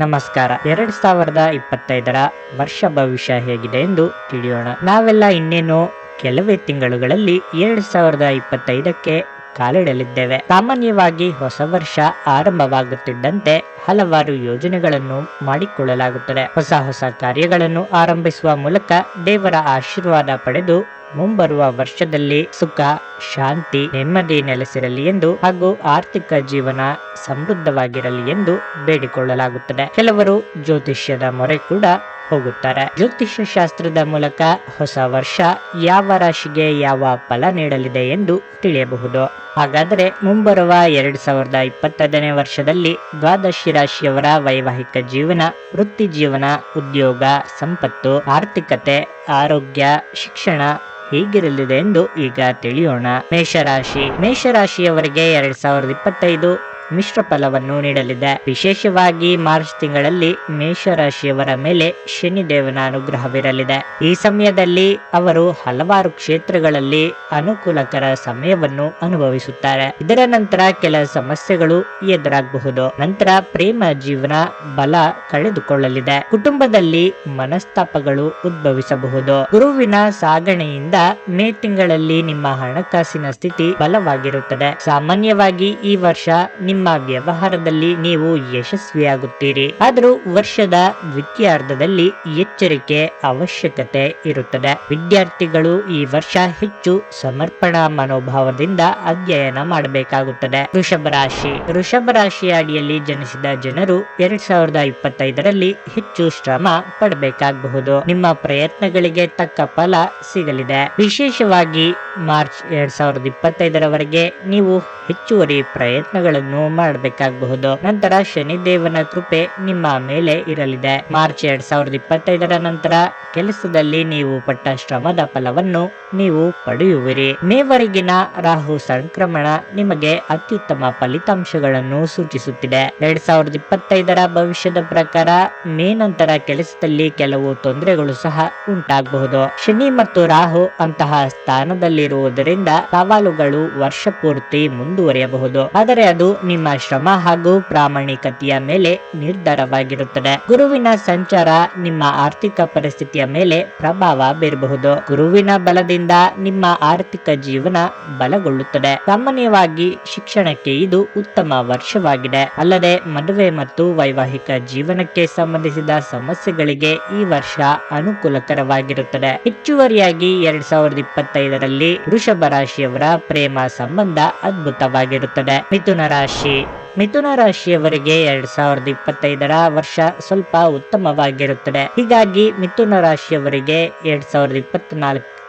ನಮಸ್ಕಾರ. ಎರಡ್ ಸಾವಿರದ ಇಪ್ಪತ್ತೈದರ ವರ್ಷ ಭವಿಷ್ಯ ಹೇಗಿದೆ ಎಂದು ತಿಳಿಯೋಣ. ನಾವೆಲ್ಲ ಇನ್ನೇನು ಕೆಲವೇ ತಿಂಗಳುಗಳಲ್ಲಿ ಎರಡ್ ಸಾವಿರದ ಇಪ್ಪತ್ತೈದಕ್ಕೆ ಕಾಲಿಡಲಿದ್ದೇವೆ. ಸಾಮಾನ್ಯವಾಗಿ ಹೊಸ ವರ್ಷ ಆರಂಭವಾಗುತ್ತಿದ್ದಂತೆ ಹಲವಾರು ಯೋಜನೆಗಳನ್ನು ಮಾಡಿಕೊಳ್ಳಲಾಗುತ್ತದೆ. ಹೊಸ ಹೊಸ ಕಾರ್ಯಗಳನ್ನು ಆರಂಭಿಸುವ ಮೂಲಕ ದೇವರ ಆಶೀರ್ವಾದ ಪಡೆದು ಮುಂಬರುವ ವರ್ಷದಲ್ಲಿ ಸುಖ, ಶಾಂತಿ, ನೆಮ್ಮದಿ ನೆಲೆಸಿರಲಿ ಎಂದು ಹಾಗೂ ಆರ್ಥಿಕ ಜೀವನ ಸಮೃದ್ಧವಾಗಿರಲಿ ಎಂದು ಬೇಡಿಕೊಳ್ಳಲಾಗುತ್ತದೆ. ಕೆಲವರು ಜ್ಯೋತಿಷ್ಯದ ಮೊರೆ ಕೂಡ ಹೋಗುತ್ತಾರೆ. ಜ್ಯೋತಿಷ್ಯ ಶಾಸ್ತ್ರದ ಮೂಲಕ ಹೊಸ ವರ್ಷ ಯಾವ ರಾಶಿಗೆ ಯಾವ ಫಲ ನೀಡಲಿದೆ ಎಂದು ತಿಳಿಯಬಹುದು. ಹಾಗಾದರೆ ಮುಂಬರುವ ಎರಡ್ ಸಾವಿರದ ಇಪ್ಪತ್ತೈದನೇ ವರ್ಷದಲ್ಲಿ ದ್ವಾದಶಿ ರಾಶಿಯವರ ವೈವಾಹಿಕ ಜೀವನ, ವೃತ್ತಿ ಜೀವನ, ಉದ್ಯೋಗ, ಸಂಪತ್ತು, ಆರ್ಥಿಕತೆ, ಆರೋಗ್ಯ, ಶಿಕ್ಷಣ ಹೀಗಿರಲಿದೆ ಎಂದು ಈಗ ತಿಳಿಯೋಣ. ಮೇಷರಾಶಿ. ಮೇಷರಾಶಿಯವರಿಗೆ ಎರಡ್ ಸಾವಿರದ ಇಪ್ಪತ್ತೈದು ಮಿಶ್ರ ಫಲವನ್ನು ನೀಡಲಿದೆ. ವಿಶೇಷವಾಗಿ ಮಾರ್ಚ್ ತಿಂಗಳಲ್ಲಿ ಮೇಷರಾಶಿಯವರ ಮೇಲೆ ಶನಿದೇವನ ಅನುಗ್ರಹವಿರಲಿದೆ. ಈ ಸಮಯದಲ್ಲಿ ಅವರು ಹಲವಾರು ಕ್ಷೇತ್ರಗಳಲ್ಲಿ ಅನುಕೂಲಕರ ಸಮಯವನ್ನು ಅನುಭವಿಸುತ್ತಾರೆ. ಇದರ ನಂತರ ಕೆಲ ಸಮಸ್ಯೆಗಳು ಎದುರಾಗಬಹುದು. ನಂತರ ಪ್ರೇಮ ಜೀವನ ಬಲ ಕಳೆದುಕೊಳ್ಳಲಿದೆ. ಕುಟುಂಬದಲ್ಲಿ ಮನಸ್ತಾಪಗಳು ಉದ್ಭವಿಸಬಹುದು. ಗುರುವಿನ ಸಾಗಣೆಯಿಂದ ಮೇ ತಿಂಗಳಲ್ಲಿ ನಿಮ್ಮ ಹಣಕಾಸಿನ ಸ್ಥಿತಿ ಬಲವಾಗಿರುತ್ತದೆ. ಸಾಮಾನ್ಯವಾಗಿ ಈ ವರ್ಷ ನಿಮ್ಮ ವ್ಯವಹಾರದಲ್ಲಿ ನೀವು ಯಶಸ್ವಿಯಾಗುತ್ತೀರಿ. ಆದರೂ ವರ್ಷದ ದ್ವಿತೀಯಾರ್ಧದಲ್ಲಿ ಎಚ್ಚರಿಕೆ ಅವಶ್ಯಕತೆ ಇರುತ್ತದೆ. ವಿದ್ಯಾರ್ಥಿಗಳು ಈ ವರ್ಷ ಹೆಚ್ಚು ಸಮರ್ಪಣಾ ಮನೋಭಾವದಿಂದ ಅಧ್ಯಯನ ಮಾಡಬೇಕಾಗುತ್ತದೆ. ವೃಷಭ ರಾಶಿ. ವೃಷಭ ರಾಶಿಯ ಅಡಿಯಲ್ಲಿ ಜನಿಸಿದ ಜನರು ಎರಡ್ ಸಾವಿರದ ಇಪ್ಪತ್ತೈದರಲ್ಲಿ ಹೆಚ್ಚು ಶ್ರಮ ಪಡಬೇಕಾಗಬಹುದು. ನಿಮ್ಮ ಪ್ರಯತ್ನಗಳಿಗೆ ತಕ್ಕ ಫಲ ಸಿಗಲಿದೆ. ವಿಶೇಷವಾಗಿ ಮಾರ್ಚ್ ಎರಡ್ ಸಾವಿರದ ಇಪ್ಪತ್ತೈದರವರೆಗೆ ನೀವು ಹೆಚ್ಚುವರಿ ಪ್ರಯತ್ನಗಳನ್ನು ಮಾಡಬೇಕಾಗಬಹುದು. ನಂತರ ಶನಿ ದೇವನ ಕೃಪೆ ನಿಮ್ಮ ಮೇಲೆ ಇರಲಿದೆ. ಮಾರ್ಚ್ ಎರಡ್ ಸಾವಿರದ ಇಪ್ಪತ್ತೈದರ ನಂತರ ಕೆಲಸದಲ್ಲಿ ನೀವು ಪಟ್ಟ ಶ್ರಮದ ಫಲವನ್ನು ನೀವು ಪಡೆಯುವಿರಿ. ಮೇವರೆಗಿನ ರಾಹು ಸಂಕ್ರಮಣ ನಿಮಗೆ ಅತ್ಯುತ್ತಮ ಫಲಿತಾಂಶಗಳನ್ನು ಸೂಚಿಸುತ್ತಿದೆ. ಎರಡ್ ಸಾವಿರದ ಇಪ್ಪತ್ತೈದರ ಭವಿಷ್ಯದ ಪ್ರಕಾರ ಮೇ ನಂತರ ಕೆಲಸದಲ್ಲಿ ಕೆಲವು ತೊಂದರೆಗಳು ಸಹ ಉಂಟಾಗಬಹುದು. ಶನಿ ಮತ್ತು ರಾಹು ಅಂತಹ ಸ್ಥಾನದಲ್ಲಿರುವುದರಿಂದ ಸವಾಲುಗಳು ವರ್ಷ ಪೂರ್ತಿ ಮುಂದುವರಿಯಬಹುದು. ಆದರೆ ಅದು ನಿಮ್ಮ ಶ್ರಮ ಹಾಗೂ ಪ್ರಾಮಾಣಿಕತೆಯ ಮೇಲೆ ನಿರ್ಧಾರವಾಗಿರುತ್ತದೆ. ಗುರುವಿನ ಸಂಚಾರ ನಿಮ್ಮ ಆರ್ಥಿಕ ಪರಿಸ್ಥಿತಿಯ ಮೇಲೆ ಪ್ರಭಾವ ಬೀರಬಹುದು. ಗುರುವಿನ ಬಲದಿಂದ ನಿಮ್ಮ ಆರ್ಥಿಕ ಜೀವನ ಬಲಗೊಳ್ಳುತ್ತದೆ. ಸಾಮಾನ್ಯವಾಗಿ ಶಿಕ್ಷಣಕ್ಕೆ ಇದು ಉತ್ತಮ ವರ್ಷವಾಗಿದೆ. ಅಲ್ಲದೆ ಮದುವೆ ಮತ್ತು ವೈವಾಹಿಕ ಜೀವನಕ್ಕೆ ಸಂಬಂಧಿಸಿದ ಸಮಸ್ಯೆಗಳಿಗೆ ಈ ವರ್ಷ ಅನುಕೂಲಕರವಾಗಿರುತ್ತದೆ. ಹೆಚ್ಚುವರಿಯಾಗಿ ಎರಡ್ ಸಾವಿರದ ಇಪ್ಪತ್ತೈದರಲ್ಲಿ ವೃಷಭ ರಾಶಿಯವರ ಪ್ರೇಮ ಸಂಬಂಧ ಅದ್ಭುತವಾಗಿರುತ್ತದೆ. ಮಿಥುನ ರಾಶಿ ಮಿಥುನ ರಾಶಿಯವರಿಗೆ ಎರಡ್ ಸಾವಿರದ ಇಪ್ಪತ್ತೈದರ ವರ್ಷ ಸ್ವಲ್ಪ ಉತ್ತಮವಾಗಿರುತ್ತದೆ. ಹೀಗಾಗಿ ಮಿಥುನ ರಾಶಿಯವರಿಗೆ ಎರಡ್ ಸಾವಿರದ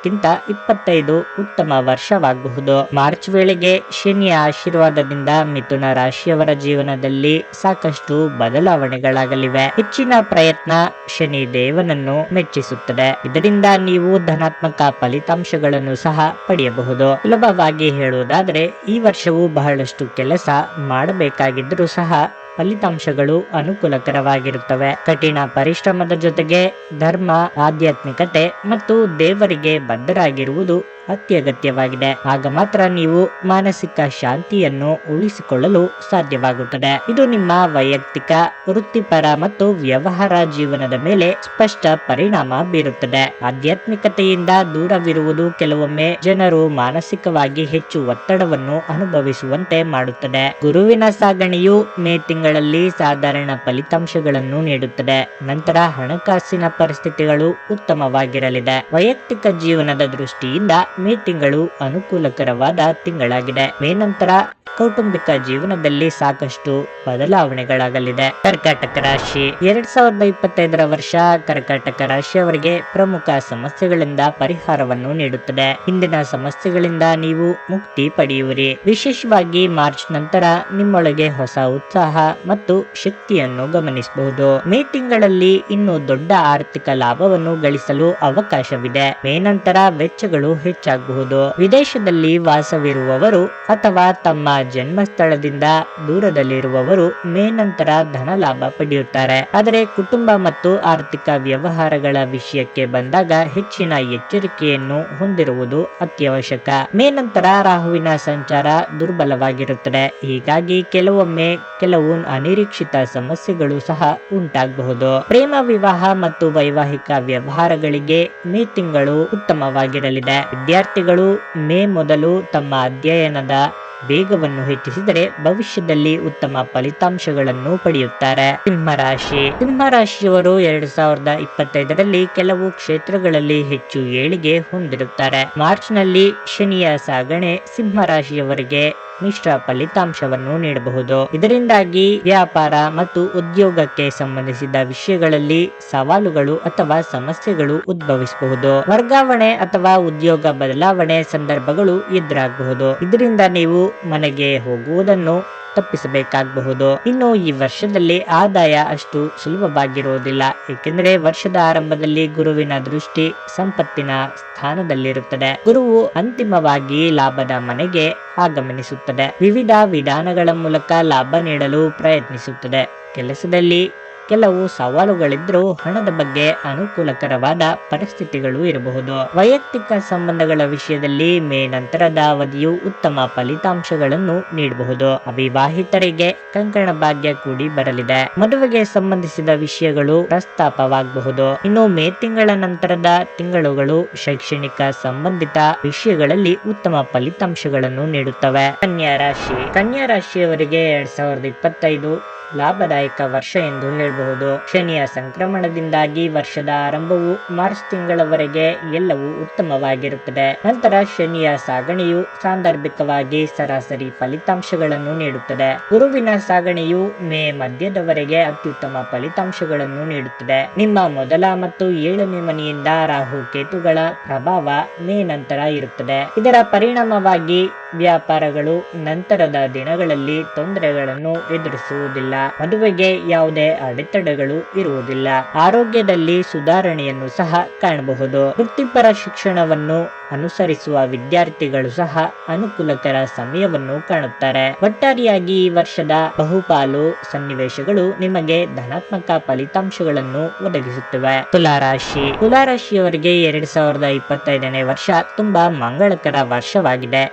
ಇಪ್ಪತ್ನಾಲ್ಕಕ್ಕಿಂತ ಇಪ್ಪತ್ತೈದು ಉತ್ತಮ ವರ್ಷವಾಗಬಹುದು ಮಾರ್ಚ್ ವೇಳೆಗೆ ಶನಿಯ ಆಶೀರ್ವಾದದಿಂದ ಮಿಥುನ ರಾಶಿಯವರ ಜೀವನದಲ್ಲಿ ಸಾಕಷ್ಟು ಬದಲಾವಣೆಗಳಾಗಲಿವೆ. ಹೆಚ್ಚಿನ ಪ್ರಯತ್ನ ಶನಿ ದೇವನನ್ನು ಮೆಚ್ಚಿಸುತ್ತದೆ. ಇದರಿಂದ ನೀವು ಧನಾತ್ಮಕ ಫಲಿತಾಂಶಗಳನ್ನು ಸಹ ಪಡೆಯಬಹುದು. ಸುಲಭವಾಗಿ ಹೇಳುವುದಾದರೆ, ಈ ವರ್ಷವು ಬಹಳಷ್ಟು ಕೆಲಸ ಮಾಡಬೇಕಾಗಿದ್ದರೂ ಸಹ ಫಲಿತಾಂಶಗಳು ಅನುಕೂಲಕರವಾಗಿರುತ್ತವೆ. ಕಠಿಣ ಪರಿಶ್ರಮದ ಜೊತೆಗೆ ಧರ್ಮ ಆಧ್ಯಾತ್ಮಿಕತೆ ಮತ್ತು ದೇವರಿಗೆ ಬದ್ಧರಾಗಿರುವುದು ಅತ್ಯಗತ್ಯವಾಗಿದೆ. ಆಗ ಮಾತ್ರ ನೀವು ಮಾನಸಿಕ ಶಾಂತಿಯನ್ನು ಉಳಿಸಿಕೊಳ್ಳಲು ಸಾಧ್ಯವಾಗುತ್ತದೆ. ಇದು ನಿಮ್ಮ ವೈಯಕ್ತಿಕ, ವೃತ್ತಿಪರ ಮತ್ತು ವ್ಯವಹಾರ ಜೀವನದ ಮೇಲೆ ಸ್ಪಷ್ಟ ಪರಿಣಾಮ ಬೀರುತ್ತದೆ. ಆಧ್ಯಾತ್ಮಿಕತೆಯಿಂದ ದೂರವಿರುವುದು ಕೆಲವೊಮ್ಮೆ ಜನರು ಮಾನಸಿಕವಾಗಿ ಹೆಚ್ಚು ಒತ್ತಡವನ್ನು ಅನುಭವಿಸುವಂತೆ ಮಾಡುತ್ತದೆ. ಗುರುವಿನ ಸಾಗಣೆಯು ಮೇ ತಿಂಗಳಲ್ಲಿ ಸಾಧಾರಣ ಫಲಿತಾಂಶಗಳನ್ನು ನೀಡುತ್ತದೆ. ನಂತರ ಹಣಕಾಸಿನ ಪರಿಸ್ಥಿತಿಗಳು ಉತ್ತಮವಾಗಿರಲಿದೆ. ವೈಯಕ್ತಿಕ ಜೀವನದ ದೃಷ್ಟಿಯಿಂದ ಮೇ ತಿಂಗಳು ಅನುಕೂಲಕರವಾದ ತಿಂಗಳಾಗಿದೆ. ಮೇ ನಂತರ ಕೌಟುಂಬಿಕ ಜೀವನದಲ್ಲಿ ಸಾಕಷ್ಟು ಬದಲಾವಣೆಗಳಾಗಲಿದೆ. ಕರ್ಕಾಟಕ ರಾಶಿ. ಎರಡ್ ಸಾವಿರದ ಇಪ್ಪತ್ತೈದರ ವರ್ಷ ಕರ್ಕಾಟಕ ರಾಶಿಯವರಿಗೆ ಪ್ರಮುಖ ಸಮಸ್ಯೆಗಳಿಂದ ಪರಿಹಾರವನ್ನು ನೀಡುತ್ತದೆ. ಹಿಂದಿನ ಸಮಸ್ಯೆಗಳಿಂದ ನೀವು ಮುಕ್ತಿ ಪಡೆಯುವಿರಿ. ವಿಶೇಷವಾಗಿ ಮಾರ್ಚ್ ನಂತರ ನಿಮ್ಮೊಳಗೆ ಹೊಸ ಉತ್ಸಾಹ ಮತ್ತು ಶಕ್ತಿಯನ್ನು ಗಮನಿಸಬಹುದು. ಮೇ ತಿಂಗಳಲ್ಲಿ ಇನ್ನೂ ದೊಡ್ಡ ಆರ್ಥಿಕ ಲಾಭವನ್ನು ಗಳಿಸಲು ಅವಕಾಶವಿದೆ. ಮೇ ನಂತರ ವೆಚ್ಚಗಳು ಹೆಚ್ಚು ಹೆಚ್ಚಾಗಬಹುದು ವಿದೇಶದಲ್ಲಿ ವಾಸವಿರುವವರು ಅಥವಾ ತಮ್ಮ ಜನ್ಮಸ್ಥಳದಿಂದ ದೂರದಲ್ಲಿರುವವರು ಮೇ ನಂತರ ಧನ ಲಾಭ ಪಡೆಯುತ್ತಾರೆ. ಆದರೆ ಕುಟುಂಬ ಮತ್ತು ಆರ್ಥಿಕ ವ್ಯವಹಾರಗಳ ವಿಷಯಕ್ಕೆ ಬಂದಾಗ ಹೆಚ್ಚಿನ ಎಚ್ಚರಿಕೆಯನ್ನು ಹೊಂದಿರುವುದು ಅತ್ಯವಶ್ಯಕ. ಮೇ ನಂತರ ರಾಹುವಿನ ಸಂಚಾರ ದುರ್ಬಲವಾಗಿರುತ್ತದೆ. ಹೀಗಾಗಿ ಕೆಲವೊಮ್ಮೆ ಕೆಲವು ಅನಿರೀಕ್ಷಿತ ಸಮಸ್ಯೆಗಳು ಸಹ ಉಂಟಾಗಬಹುದು. ಪ್ರೇಮ ವಿವಾಹ ಮತ್ತು ವೈವಾಹಿಕ ವ್ಯವಹಾರಗಳಿಗೆ ಮೇ ತಿಂಗಳು ಉತ್ತಮವಾಗಿರಲಿದೆ. ವಿದ್ಯಾರ್ಥಿಗಳು ಮೇ ಮೊದಲು ತಮ್ಮ ಅಧ್ಯಯನದ ವೇಗವನ್ನು ಹೆಚ್ಚಿಸಿದರೆ ಭವಿಷ್ಯದಲ್ಲಿ ಉತ್ತಮ ಫಲಿತಾಂಶಗಳನ್ನು ಪಡೆಯುತ್ತಾರೆ. ಸಿಂಹರಾಶಿ ಸಿಂಹರಾಶಿಯವರು ಎರಡು ಸಾವಿರದ ಇಪ್ಪತ್ತೈದರಲ್ಲಿ ಕೆಲವು ಕ್ಷೇತ್ರಗಳಲ್ಲಿ ಹೆಚ್ಚು ಏಳಿಗೆ ಹೊಂದಿರುತ್ತಾರೆ. ಮಾರ್ಚ್ನಲ್ಲಿ ಶನಿಯ ಸಾಗಣೆ ಸಿಂಹರಾಶಿಯವರಿಗೆ ಮಿಶ್ರ ಫಲಿತಾಂಶವನ್ನು ನೀಡಬಹುದು. ಇದರಿಂದಾಗಿ ವ್ಯಾಪಾರ ಮತ್ತು ಉದ್ಯೋಗಕ್ಕೆ ಸಂಬಂಧಿಸಿದ ವಿಷಯಗಳಲ್ಲಿ ಸವಾಲುಗಳು ಅಥವಾ ಸಮಸ್ಯೆಗಳು ಉದ್ಭವಿಸಬಹುದು. ವರ್ಗಾವಣೆ ಅಥವಾ ಉದ್ಯೋಗ ಬದಲಾವಣೆ ಸಂದರ್ಭಗಳು ಎದುರಾಗಬಹುದು. ಇದರಿಂದ ನೀವು ಮನೆಗೆ ಹೋಗುವುದನ್ನು ತಪ್ಪಿಸಬೇಕಾಗಬಹುದು. ಇನ್ನು ಈ ವರ್ಷದಲ್ಲಿ ಆದಾಯ ಅಷ್ಟು ಸುಲಭವಾಗಿರುವುದಿಲ್ಲ. ಏಕೆಂದರೆ ವರ್ಷದ ಆರಂಭದಲ್ಲಿ ಗುರುವಿನ ದೃಷ್ಟಿ ಸಂಪತ್ತಿನ ಸ್ಥಾನದಲ್ಲಿರುತ್ತದೆ. ಗುರುವು ಅಂತಿಮವಾಗಿ ಲಾಭದ ಮನೆಗೆ ಆಗಮನಿಸುತ್ತದೆ. ವಿವಿಧ ವಿಧಾನಗಳ ಮೂಲಕ ಲಾಭ ನೀಡಲು ಪ್ರಯತ್ನಿಸುತ್ತದೆ. ಕೆಲಸದಲ್ಲಿ ಕೆಲವು ಸವಾಲುಗಳಿದ್ರೂ ಹಣದ ಬಗ್ಗೆ ಅನುಕೂಲಕರವಾದ ಪರಿಸ್ಥಿತಿಗಳು ಇರಬಹುದು. ವೈಯಕ್ತಿಕ ಸಂಬಂಧಗಳ ವಿಷಯದಲ್ಲಿ ಮೇ ನಂತರದ ಅವಧಿಯು ಉತ್ತಮ ಫಲಿತಾಂಶಗಳನ್ನು ನೀಡಬಹುದು. ಅವಿವಾಹಿತರಿಗೆ ಕಂಕಣ ಭಾಗ್ಯ ಕೂಡಿ ಬರಲಿದೆ. ಮದುವೆಗೆ ಸಂಬಂಧಿಸಿದ ವಿಷಯಗಳು ಪ್ರಸ್ತಾಪವಾಗಬಹುದು. ಇನ್ನು ಮೇ ತಿಂಗಳ ನಂತರದ ತಿಂಗಳುಗಳು ಶೈಕ್ಷಣಿಕ ಸಂಬಂಧಿತ ವಿಷಯಗಳಲ್ಲಿ ಉತ್ತಮ ಫಲಿತಾಂಶಗಳನ್ನು ನೀಡುತ್ತವೆ. ಕನ್ಯಾ ರಾಶಿ. ಕನ್ಯಾ ರಾಶಿಯವರಿಗೆ ಎರಡ್ ಸಾವಿರದ ಇಪ್ಪತ್ತೈದು ಲಾಭದಾಯಕ ವರ್ಷ ಎಂದು ಹೇಳಬಹುದು. ಶನಿಯ ಸಂಕ್ರಮಣದಿಂದಾಗಿ ವರ್ಷದ ಆರಂಭವು ಮಾರ್ಚ್ ತಿಂಗಳವರೆಗೆ ಎಲ್ಲವೂ ಉತ್ತಮವಾಗಿರುತ್ತದೆ. ನಂತರ ಶನಿಯ ಸಾಗಣೆಯು ಸಾಂದರ್ಭಿಕವಾಗಿ ಸರಾಸರಿ ಫಲಿತಾಂಶಗಳನ್ನು ನೀಡುತ್ತದೆ. ಗುರುವಿನ ಸಾಗಣೆಯು ಮೇ ಮಧ್ಯದವರೆಗೆ ಅತ್ಯುತ್ತಮ ಫಲಿತಾಂಶಗಳನ್ನು ನೀಡುತ್ತದೆ. ನಿಮ್ಮ ಮೊದಲ ಮತ್ತು ಏಳನೇ ಮನೆಯಿಂದ ರಾಹು ಕೇತುಗಳ ಪ್ರಭಾವ ಮೇ ನಂತರ ಇರುತ್ತದೆ. ಇದರ ಪರಿಣಾಮವಾಗಿ ವ್ಯಾಪಾರಗಳು ನಂತರದ ದಿನಗಳಲ್ಲಿ ತೊಂದರೆಗಳನ್ನು ಎದುರಿಸುವುದಿಲ್ಲ. ಮದುವೆಗೆ ಯಾವುದೇ ಅಡೆತಡೆಗಳು ಇರುವುದಿಲ್ಲ. ಆರೋಗ್ಯದಲ್ಲಿ ಸುಧಾರಣೆಯನ್ನು ಸಹ ಕಾಣಬಹುದು. ವೃತ್ತಿಪರ ಶಿಕ್ಷಣವನ್ನು ಅನುಸರಿಸುವ ವಿದ್ಯಾರ್ಥಿಗಳು ಸಹ ಅನುಕೂಲಕರ ಸಮಯವನ್ನು ಕಾಣುತ್ತಾರೆ. ಒಟ್ಟಾರೆಯಾಗಿ ಈ ವರ್ಷದ ಬಹುಪಾಲು ಸನ್ನಿವೇಶಗಳು ನಿಮಗೆ ಧನಾತ್ಮಕ ಫಲಿತಾಂಶಗಳನ್ನು ಒದಗಿಸುತ್ತವೆ. ತುಲಾರಾಶಿ. ತುಲಾರಾಶಿಯವರಿಗೆ ಎರಡ್ ಸಾವಿರದ ಇಪ್ಪತ್ತೈದನೇ ವರ್ಷ ತುಂಬಾ ಮಂಗಳಕರ ವರ್ಷವಾಗಿದೆ.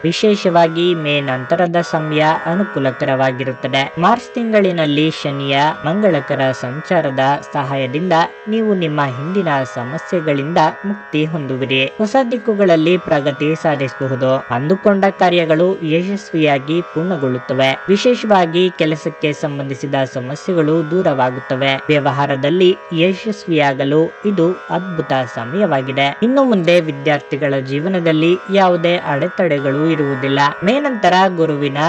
ವಿಶೇಷವಾಗಿ ಮೇ ನಂತರದ ಸಮಯ ಅನುಕೂಲಕರವಾಗಿರುತ್ತದೆ. ಮಾರ್ಚ್ ತಿಂಗಳಿನಲ್ಲಿ ಶನಿಯ ಮಂಗಳಕರ ಸಂಚಾರದ ಸಹಾಯದಿಂದ ನೀವು ನಿಮ್ಮ ಹಿಂದಿನ ಸಮಸ್ಯೆಗಳಿಂದ ಮುಕ್ತಿ ಹೊಂದುವಿರಿ. ಹೊಸ ದಿಕ್ಕುಗಳಲ್ಲಿ ಪ್ರಗತಿ ಸಾಧಿಸಬಹುದು. ಅಂದುಕೊಂಡ ಕಾರ್ಯಗಳು ಯಶಸ್ವಿಯಾಗಿ ಪೂರ್ಣಗೊಳ್ಳುತ್ತವೆ. ವಿಶೇಷವಾಗಿ ಕೆಲಸಕ್ಕೆ ಸಂಬಂಧಿಸಿದ ಸಮಸ್ಯೆಗಳು ದೂರವಾಗುತ್ತವೆ. ವ್ಯವಹಾರದಲ್ಲಿ ಯಶಸ್ವಿಯಾಗಲು ಇದು ಅದ್ಭುತ ಸಮಯವಾಗಿದೆ. ಇನ್ನು ಮುಂದೆ ವಿದ್ಯಾರ್ಥಿಗಳ ಜೀವನದಲ್ಲಿ ಯಾವುದೇ ಅಡೆತಡೆಗಳು ಇರುವುದಿಲ್ಲ. ಮೇ ನಂತರ ಗುರುವಿನ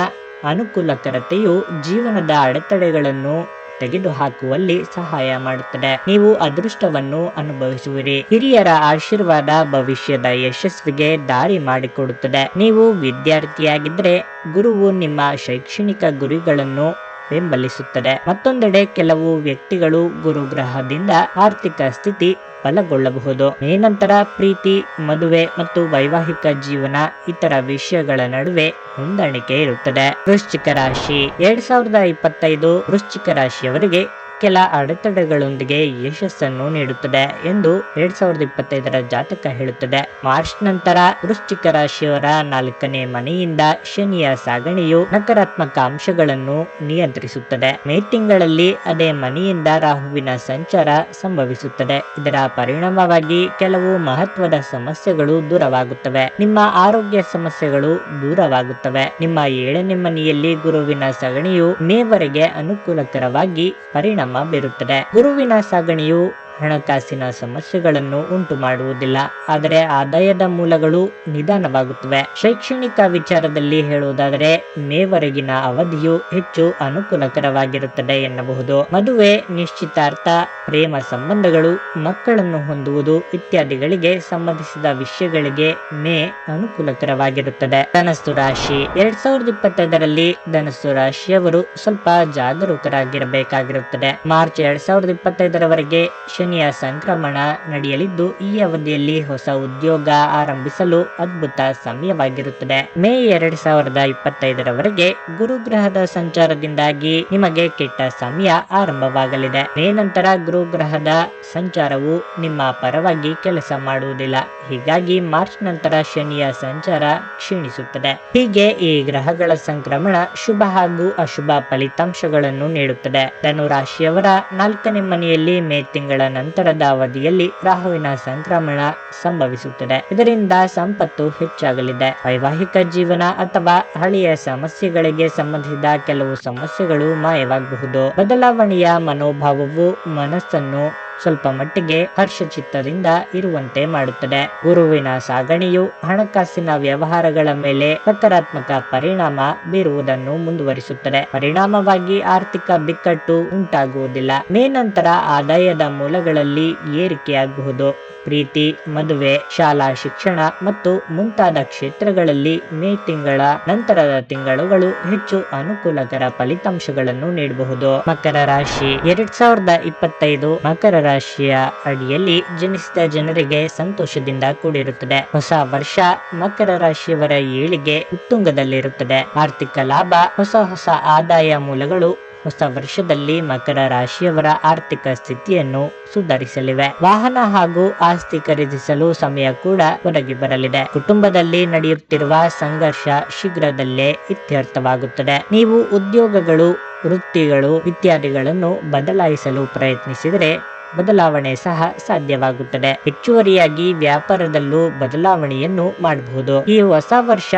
ಅನುಕೂಲಕರತೆಯು ಜೀವನದ ಅಡೆತಡೆಗಳನ್ನು ತೆಗೆದುಹಾಕುವಲ್ಲಿ ಸಹಾಯ ಮಾಡುತ್ತದೆ. ನೀವು ಅದೃಷ್ಟವನ್ನು ಅನುಭವಿಸುವಿರಿ. ಹಿರಿಯರ ಆಶೀರ್ವಾದ ಭವಿಷ್ಯದ ಯಶಸ್ವಿಗೆ ದಾರಿ ಮಾಡಿಕೊಡುತ್ತದೆ. ನೀವು ವಿದ್ಯಾರ್ಥಿಯಾಗಿದ್ದರೆ ಗುರುವು ನಿಮ್ಮ ಶೈಕ್ಷಣಿಕ ಗುರಿಗಳನ್ನು ಬೆಂಬಲಿಸುತ್ತದೆ. ಮತ್ತೊಂದೆಡೆ ಕೆಲವು ವ್ಯಕ್ತಿಗಳು ಗುರುಗ್ರಹದಿಂದ ಆರ್ಥಿಕ ಸ್ಥಿತಿ ಬಲಗೊಳ್ಳಬಹುದು. ನಂತರ ಪ್ರೀತಿ, ಮದುವೆ ಮತ್ತು ವೈವಾಹಿಕ ಜೀವನ ಇತರ ವಿಷಯಗಳ ನಡುವೆ ಹೊಂದಾಣಿಕೆ ಇರುತ್ತದೆ. ವೃಶ್ಚಿಕ ರಾಶಿ. ಎರಡ್ ಸಾವಿರದ ಇಪ್ಪತ್ತೈದು ವೃಶ್ಚಿಕ ರಾಶಿಯವರಿಗೆ ಕೆಲ ಅಡೆತಡೆಗಳೊಂದಿಗೆ ಯಶಸ್ಸನ್ನು ನೀಡುತ್ತದೆ ಎಂದು ಎರಡ್ ಸಾವಿರದ ಇಪ್ಪತ್ತೈದರ ಜಾತಕ ಹೇಳುತ್ತದೆ. ಮಾರ್ಚ್ ನಂತರ ವೃಶ್ಚಿಕ ರಾಶಿಯವರ ನಾಲ್ಕನೇ ಮನೆಯಿಂದ ಶನಿಯ ಸಾಗಣೆಯು ನಕಾರಾತ್ಮಕ ಅಂಶಗಳನ್ನು ನಿಯಂತ್ರಿಸುತ್ತದೆ. ಮೇ ತಿಂಗಳಲ್ಲಿ ಅದೇ ಮನೆಯಿಂದ ರಾಹುವಿನ ಸಂಚಾರ ಸಂಭವಿಸುತ್ತದೆ. ಇದರ ಪರಿಣಾಮವಾಗಿ ಕೆಲವು ಮಹತ್ವದ ಸಮಸ್ಯೆಗಳು ದೂರವಾಗುತ್ತವೆ. ನಿಮ್ಮ ಆರೋಗ್ಯ ಸಮಸ್ಯೆಗಳು ದೂರವಾಗುತ್ತವೆ. ನಿಮ್ಮ ಏಳನೇ ಮನೆಯಲ್ಲಿ ಗುರುವಿನ ಸಗಣಿಯು ಮೇವರೆಗೆ ಅನುಕೂಲಕರವಾಗಿ ಪರಿಣಾಮ ಬೀರುತ್ತದೆ ಗುರುವಿನ ಸಾಗಣೆಯು ಹಣಕಾಸಿನ ಸಮಸ್ಯೆಗಳನ್ನು ಉಂಟು ಮಾಡುವುದಿಲ್ಲ, ಆದರೆ ಆದಾಯದ ಮೂಲಗಳು ನಿಧಾನವಾಗುತ್ತವೆ. ಶೈಕ್ಷಣಿಕ ವಿಚಾರದಲ್ಲಿ ಹೇಳುವುದಾದರೆ, ಮೇವರೆಗಿನ ಅವಧಿಯು ಹೆಚ್ಚು ಅನುಕೂಲಕರವಾಗಿರುತ್ತದೆ ಎನ್ನಬಹುದು. ಮದುವೆ, ನಿಶ್ಚಿತಾರ್ಥ, ಪ್ರೇಮ ಸಂಬಂಧಗಳು, ಮಕ್ಕಳನ್ನು ಹೊಂದುವುದು ಇತ್ಯಾದಿಗಳಿಗೆ ಸಂಬಂಧಿಸಿದ ವಿಷಯಗಳಿಗೆ ಮೇ ಅನುಕೂಲಕರವಾಗಿರುತ್ತದೆ. ಧನಸ್ಸು ರಾಶಿ, ಎರಡ್ ಸಾವಿರದ ಇಪ್ಪತ್ತೈದರಲ್ಲಿ ಧನಸ್ಸು ರಾಶಿಯವರು ಸ್ವಲ್ಪ ಜಾಗರೂಕರಾಗಿರಬೇಕಾಗಿರುತ್ತದೆ. ಮಾರ್ಚ್ ಎರಡ್ ಸಾವಿರದ ಇಪ್ಪತ್ತೈದರವರೆಗೆ ಶನಿ ಶನಿಯ ಸಂಕ್ರಮಣ ನಡೆಯಲಿದ್ದು, ಈ ಅವಧಿಯಲ್ಲಿ ಹೊಸ ಉದ್ಯೋಗ ಆರಂಭಿಸಲು ಅದ್ಭುತ ಸಮಯವಾಗಿರುತ್ತದೆ. ಮೇ ಎರಡ್ ಸಾವಿರದ ಇಪ್ಪತ್ತೈದರವರೆಗೆ ಗುರುಗ್ರಹದ ಸಂಚಾರದಿಂದಾಗಿ ನಿಮಗೆ ಕೆಟ್ಟ ಸಮಯ ಆರಂಭವಾಗಲಿದೆ. ಮೇ ನಂತರ ಗುರುಗ್ರಹದ ಸಂಚಾರವು ನಿಮ್ಮ ಪರವಾಗಿ ಕೆಲಸ ಮಾಡುವುದಿಲ್ಲ. ಹೀಗಾಗಿ ಮಾರ್ಚ್ ನಂತರ ಶನಿಯ ಸಂಚಾರ ಕ್ಷೀಣಿಸುತ್ತದೆ. ಹೀಗೆ ಈ ಗ್ರಹಗಳ ಸಂಕ್ರಮಣ ಶುಭ ಹಾಗೂ ಅಶುಭ ಫಲಿತಾಂಶಗಳನ್ನು ನೀಡುತ್ತದೆ. ಧನುರಾಶಿಯವರ ನಾಲ್ಕನೇ ಮನೆಯಲ್ಲಿ ಮೇ ತಿಂಗಳ ನಂತರದ ಅವಧಿಯಲ್ಲಿ ರಾಹುವಿನ ಸಂಕ್ರಮಣ ಸಂಭವಿಸುತ್ತದೆ. ಇದರಿಂದ ಸಂಪತ್ತು ಹೆಚ್ಚಾಗಲಿದೆ. ವೈವಾಹಿಕ ಜೀವನ ಅಥವಾ ಹಳೆಯ ಸಮಸ್ಯೆಗಳಿಗೆ ಸಂಬಂಧಿಸಿದ ಕೆಲವು ಸಮಸ್ಯೆಗಳು ಮಾಯವಾಗಬಹುದು. ಬದಲಾವಣೆಯ ಮನೋಭಾವವು ಮನಸ್ಸನ್ನು ಸ್ವಲ್ಪ ಮಟ್ಟಿಗೆ ಹರ್ಷಚಿತ್ತದಿಂದ ಇರುವಂತೆ ಮಾಡುತ್ತದೆ. ಗುರುವಿನ ಸಾಗಣೆಯು ಹಣಕಾಸಿನ ವ್ಯವಹಾರಗಳ ಮೇಲೆ ಸಕಾರಾತ್ಮಕ ಪರಿಣಾಮ ಬೀರುವುದನ್ನು ಮುಂದುವರಿಸುತ್ತದೆ. ಪರಿಣಾಮವಾಗಿ ಆರ್ಥಿಕ ಬಿಕ್ಕಟ್ಟು ಉಂಟಾಗುವುದಿಲ್ಲ. ಮೇ ನಂತರ ಆದಾಯದ ಮೂಲಗಳಲ್ಲಿ ಏರಿಕೆಯಾಗಬಹುದು ಪ್ರೀತಿ, ಮದುವೆ, ಶಾಲಾ ಶಿಕ್ಷಣ ಮತ್ತು ಮುಂತಾದ ಕ್ಷೇತ್ರಗಳಲ್ಲಿ ಮೇ ತಿಂಗಳ ನಂತರದ ತಿಂಗಳುಗಳು ಹೆಚ್ಚು ಅನುಕೂಲಕರ ಫಲಿತಾಂಶಗಳನ್ನು ನೀಡಬಹುದು. ಮಕರ ರಾಶಿ ಎರಡ್ ಸಾವಿರದ ಇಪ್ಪತ್ತೈದು ಮಕರ ರಾಶಿಯ ಅಡಿಯಲ್ಲಿ ಜನಿಸಿದ ಜನರಿಗೆ ಸಂತೋಷದಿಂದ ಕೂಡಿರುತ್ತದೆ. ಹೊಸ ವರ್ಷ ಮಕರ ರಾಶಿಯವರ ಏಳಿಗೆ ಉತ್ತುಂಗದಲ್ಲಿರುತ್ತದೆ. ಆರ್ಥಿಕ ಲಾಭ, ಹೊಸ ಹೊಸ ಆದಾಯ ಮೂಲಗಳು ಹೊಸ ವರ್ಷದಲ್ಲಿ ಮಕರ ರಾಶಿಯವರ ಆರ್ಥಿಕ ಸ್ಥಿತಿಯನ್ನು ಸುಧಾರಿಸಲಿವೆ. ವಾಹನ ಹಾಗೂ ಆಸ್ತಿ ಖರೀದಿಸಲು ಸಮಯ ಕೂಡ ಒದಗಿ ಬರಲಿದೆ. ಕುಟುಂಬದಲ್ಲಿ ನಡೆಯುತ್ತಿರುವ ಸಂಘರ್ಷ ಶೀಘ್ರದಲ್ಲೇ ಇತ್ಯರ್ಥವಾಗುತ್ತದೆ. ನೀವು ಉದ್ಯೋಗಗಳು, ವೃತ್ತಿಗಳು, ಇತ್ಯಾದಿಗಳನ್ನು ಬದಲಾಯಿಸಲು ಪ್ರಯತ್ನಿಸಿದರೆ ಬದಲಾವಣೆ ಸಹ ಸಾಧ್ಯವಾಗುತ್ತದೆ. ಹೆಚ್ಚುವರಿಯಾಗಿ ವ್ಯಾಪಾರದಲ್ಲೂ ಬದಲಾವಣೆಯನ್ನು ಮಾಡಬಹುದು. ಈ ಹೊಸ ವರ್ಷ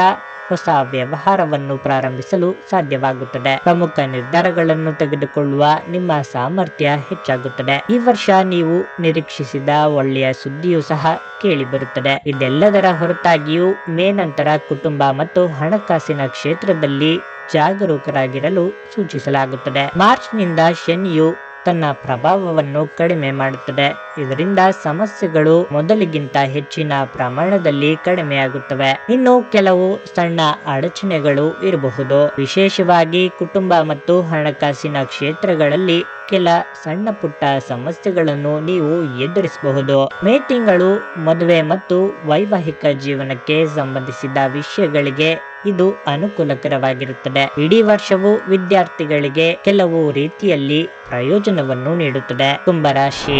ಹೊಸ ವ್ಯವಹಾರವನ್ನು ಪ್ರಾರಂಭಿಸಲು ಸಾಧ್ಯವಾಗುತ್ತದೆ. ಪ್ರಮುಖ ನಿರ್ಧಾರಗಳನ್ನು ತೆಗೆದುಕೊಳ್ಳುವ ನಿಮ್ಮ ಸಾಮರ್ಥ್ಯ ಹೆಚ್ಚಾಗುತ್ತದೆ. ಈ ವರ್ಷ ನೀವು ನಿರೀಕ್ಷಿಸಿದ ಒಳ್ಳೆಯ ಸುದ್ದಿಯೂ ಸಹ ಕೇಳಿ ಬರುತ್ತದೆ ಇದೆಲ್ಲದರ ಹೊರತಾಗಿಯೂ ಮೇ ನಂತರ ಕುಟುಂಬ ಮತ್ತು ಹಣಕಾಸಿನ ಕ್ಷೇತ್ರದಲ್ಲಿ ಜಾಗರೂಕರಾಗಿರಲು ಸೂಚಿಸಲಾಗುತ್ತದೆ. ಮಾರ್ಚ್ನಿಂದ ಶನಿಯು ತನ್ನ ಪ್ರಭಾವವನ್ನು ಕಡಿಮೆ ಮಾಡುತ್ತದೆ. ಇದರಿಂದ ಸಮಸ್ಯೆಗಳು ಮೊದಲಿಗಿಂತ ಹೆಚ್ಚಿನ ಪ್ರಮಾಣದಲ್ಲಿ ಕಡಿಮೆಯಾಗುತ್ತವೆ. ಇನ್ನು ಕೆಲವು ಸಣ್ಣ ಅಡಚಣೆಗಳು ಇರಬಹುದು. ವಿಶೇಷವಾಗಿ ಕುಟುಂಬ ಮತ್ತು ಹಣಕಾಸಿನ ಕ್ಷೇತ್ರಗಳಲ್ಲಿ ಕೆಲ ಸಣ್ಣ ಪುಟ್ಟ ಸಮಸ್ಯೆಗಳನ್ನು ನೀವು ಎದುರಿಸಬಹುದು. ಮೇ ತಿಂಗಳು ಮದುವೆ ಮತ್ತು ವೈವಾಹಿಕ ಜೀವನಕ್ಕೆ ಸಂಬಂಧಿಸಿದ ವಿಷಯಗಳಿಗೆ ಇದು ಅನುಕೂಲಕರವಾಗಿರುತ್ತದೆ. ಇಡೀ ವರ್ಷವು ವಿದ್ಯಾರ್ಥಿಗಳಿಗೆ ಕೆಲವು ರೀತಿಯಲ್ಲಿ ಪ್ರಯೋಜನವನ್ನು ನೀಡುತ್ತದೆ. ಕುಂಭರಾಶಿ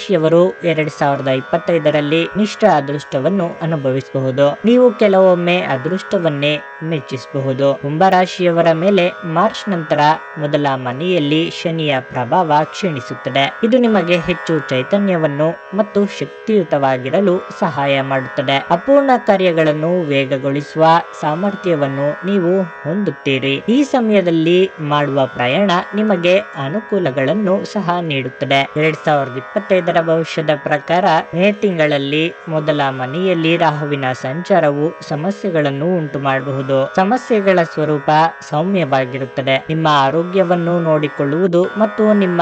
ಕುಂಭರಾಶಿಯವರು ಎರಡ್ ಸಾವಿರದ ಇಪ್ಪತ್ತೈದರಲ್ಲಿ ನಿಷ್ಠ ಅದೃಷ್ಟವನ್ನು ಅನುಭವಿಸಬಹುದು. ನೀವು ಕೆಲವೊಮ್ಮೆ ಅದೃಷ್ಟವನ್ನೇ ಮೆಚ್ಚಿಸಬಹುದು. ಕುಂಭರಾಶಿಯವರ ಮೇಲೆ ಮಾರ್ಚ್ ನಂತರ ಮೊದಲ ಮನೆಯಲ್ಲಿ ಶನಿಯ ಪ್ರಭಾವ ಕ್ಷೀಣಿಸುತ್ತದೆ. ಇದು ನಿಮಗೆ ಹೆಚ್ಚು ಚೈತನ್ಯವನ್ನು ಮತ್ತು ಶಕ್ತಿಯುತವಾಗಿರಲು ಸಹಾಯ ಮಾಡುತ್ತದೆ. ಅಪೂರ್ಣ ಕಾರ್ಯಗಳನ್ನು ವೇಗಗೊಳಿಸುವ ಸಾಮರ್ಥ್ಯವನ್ನು ನೀವು ಹೊಂದುತ್ತೀರಿ. ಈ ಸಮಯದಲ್ಲಿ ಮಾಡುವ ಪ್ರಯಾಣ ನಿಮಗೆ ಅನುಕೂಲಗಳನ್ನು ಸಹ ನೀಡುತ್ತದೆ. ಎರಡ್ ಸಾವಿರದ ಇಪ್ಪತ್ತೈದರ ಭವಿಷ್ಯದ ಪ್ರಕಾರ, ಮೇ ತಿಂಗಳಲ್ಲಿ ಮೊದಲ ಮನೆಯಲ್ಲಿ ರಾಹುವಿನ ಸಂಚಾರವು ಸಮಸ್ಯೆಗಳನ್ನು ಉಂಟು ಮಾಡಬಹುದು ಸಮಸ್ಯೆಗಳ ಸ್ವರೂಪ ಸೌಮ್ಯವಾಗಿರುತ್ತದೆ. ನಿಮ್ಮ ಆರೋಗ್ಯವನ್ನು ನೋಡಿಕೊಳ್ಳುವುದು ಮತ್ತು ನಿಮ್ಮ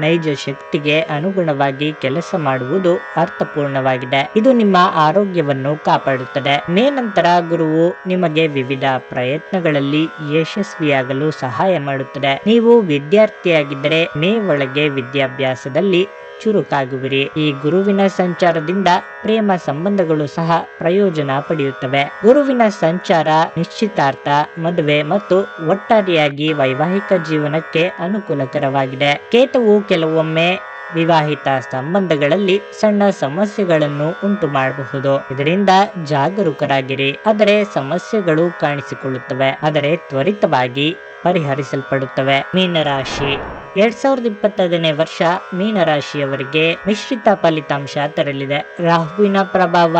ನೈಜ ಶಕ್ತಿಗೆ ಅನುಗುಣವಾಗಿ ಕೆಲಸ ಮಾಡುವುದು ಅರ್ಥಪೂರ್ಣವಾಗಿದೆ. ಇದು ನಿಮ್ಮ ಆರೋಗ್ಯವನ್ನು ಕಾಪಾಡುತ್ತದೆ. ಮೇ ನಂತರ ಗುರುವು ನಿಮಗೆ ವಿವಿಧ ಪ್ರಯತ್ನಗಳಲ್ಲಿ ಯಶಸ್ವಿಯಾಗಲು ಸಹಾಯ ಮಾಡುತ್ತದೆ. ನೀವು ವಿದ್ಯಾರ್ಥಿಯಾಗಿದ್ದರೆ ಮೇ ಒಳಗೆ ವಿದ್ಯಾಭ್ಯಾಸದಲ್ಲಿ ಚುರುಕಾಗುವಿರಿ. ಈ ಗುರುವಿನ ಸಂಚಾರದಿಂದ ಪ್ರೇಮ ಸಂಬಂಧಗಳು ಸಹ ಪ್ರಯೋಜನ ಪಡೆಯುತ್ತವೆ. ಗುರುವಿನ ಸಂಚಾರ ನಿಶ್ಚಿತಾರ್ಥ, ಮದುವೆ ಮತ್ತು ಒಟ್ಟಾರೆಯಾಗಿ ವೈವಾಹಿಕ ಜೀವನಕ್ಕೆ ಅನುಕೂಲಕರವಾಗಿದೆ. ಕೇತುವು ಕೆಲವೊಮ್ಮೆ ವಿವಾಹಿತ ಸಂಬಂಧಗಳಲ್ಲಿ ಸಣ್ಣ ಸಮಸ್ಯೆಗಳನ್ನು ಉಂಟು ಮಾಡಬಹುದು ಇದರಿಂದ ಜಾಗರೂಕರಾಗಿರಿ. ಆದರೆ ಸಮಸ್ಯೆಗಳು ಕಾಣಿಸಿಕೊಳ್ಳುತ್ತವೆ. ಆದರೆ ತ್ವರಿತವಾಗಿ ಪರಿಹರಿಸಲ್ಪಡುತ್ತವೆ. ಮೀನರಾಶಿ. ಎರಡ್ ಸಾವಿರದ ಇಪ್ಪತ್ತೈದನೇ ವರ್ಷ ಮೀನರಾಶಿಯವರಿಗೆ ಮಿಶ್ರಿತ ಫಲಿತಾಂಶ ತರಲಿದೆ. ರಾಹುವಿನ ಪ್ರಭಾವ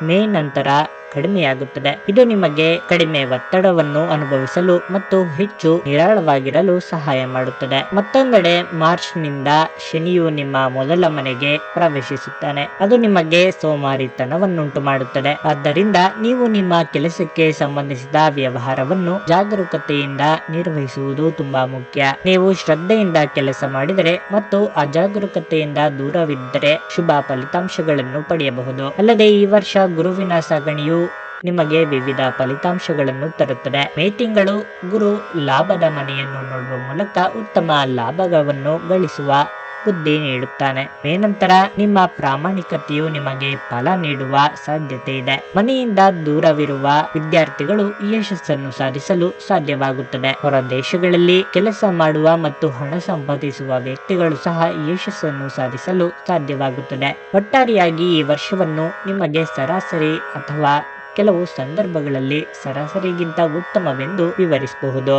ಮೇ ನಂತರ ಕಡಿಮೆಯಾಗುತ್ತದೆ. ಇದು ನಿಮಗೆ ಕಡಿಮೆ ಒತ್ತಡವನ್ನು ಅನುಭವಿಸಲು ಮತ್ತು ಹೆಚ್ಚು ನಿರಾಳವಾಗಿರಲು ಸಹಾಯ ಮಾಡುತ್ತದೆ. ಮತ್ತೊಂದೆಡೆ ಮಾರ್ಚ್ನಿಂದ ಶನಿಯು ನಿಮ್ಮ ಮೊದಲ ಮನೆಗೆ ಪ್ರವೇಶಿಸುತ್ತಾನೆ. ಅದು ನಿಮಗೆ ಸೋಮಾರಿತನವನ್ನುಂಟು ಮಾಡುತ್ತದೆ. ಆದ್ದರಿಂದ ನೀವು ನಿಮ್ಮ ಕೆಲಸಕ್ಕೆ ಸಂಬಂಧಿಸಿದ ವ್ಯವಹಾರವನ್ನು ಜಾಗರೂಕತೆಯಿಂದ ನಿರ್ವಹಿಸುವುದು ತುಂಬಾ ಮುಖ್ಯ. ನೀವು ಶ್ರದ್ಧೆಯಿಂದ ಕೆಲಸ ಮಾಡಿದರೆ ಮತ್ತು ಅಜಾಗರೂಕತೆಯಿಂದ ದೂರವಿದ್ದರೆ ಶುಭ ಫಲಿತಾಂಶಗಳನ್ನು ಪಡೆಯಬಹುದು. ಅಲ್ಲದೆ ಈ ವರ್ಷ ಗುರುವಿನ ಸಾಗಣೆಯು ನಿಮಗೆ ವಿವಿಧ ಫಲಿತಾಂಶಗಳನ್ನು ತರುತ್ತದೆ. ಮೇ ತಿಂಗಳು ಗುರು ಲಾಭದ ಮನೆಯನ್ನು ನೋಡುವ ಮೂಲಕ ಉತ್ತಮ ಲಾಭವನ್ನು ಗಳಿಸುವ ಬುದ್ಧಿ ನೀಡುತ್ತಾನೆ. ಮೇ ನಂತರ ನಿಮ್ಮ ಪ್ರಾಮಾಣಿಕತೆಯು ನಿಮಗೆ ಫಲ ನೀಡುವ ಸಾಧ್ಯತೆ ಇದೆ. ಮನೆಯಿಂದ ದೂರವಿರುವ ವಿದ್ಯಾರ್ಥಿಗಳು ಯಶಸ್ಸನ್ನು ಸಾಧಿಸಲು ಸಾಧ್ಯವಾಗುತ್ತದೆ. ಹೊರ ದೇಶಗಳಲ್ಲಿ ಕೆಲಸ ಮಾಡುವ ಮತ್ತು ಹಣ ಸಂಪಾದಿಸುವ ವ್ಯಕ್ತಿಗಳು ಸಹ ಯಶಸ್ಸನ್ನು ಸಾಧಿಸಲು ಸಾಧ್ಯವಾಗುತ್ತದೆ. ಒಟ್ಟಾರೆಯಾಗಿ ಈ ವರ್ಷವನ್ನು ನಿಮಗೆ ಸರಾಸರಿ ಅಥವಾ ಕೆಲವು ಸಂದರ್ಭಗಳಲ್ಲಿ ಸರಾಸರಿಗಿಂತ ಉತ್ತಮವೆಂದು ವಿವರಿಸಬಹುದು.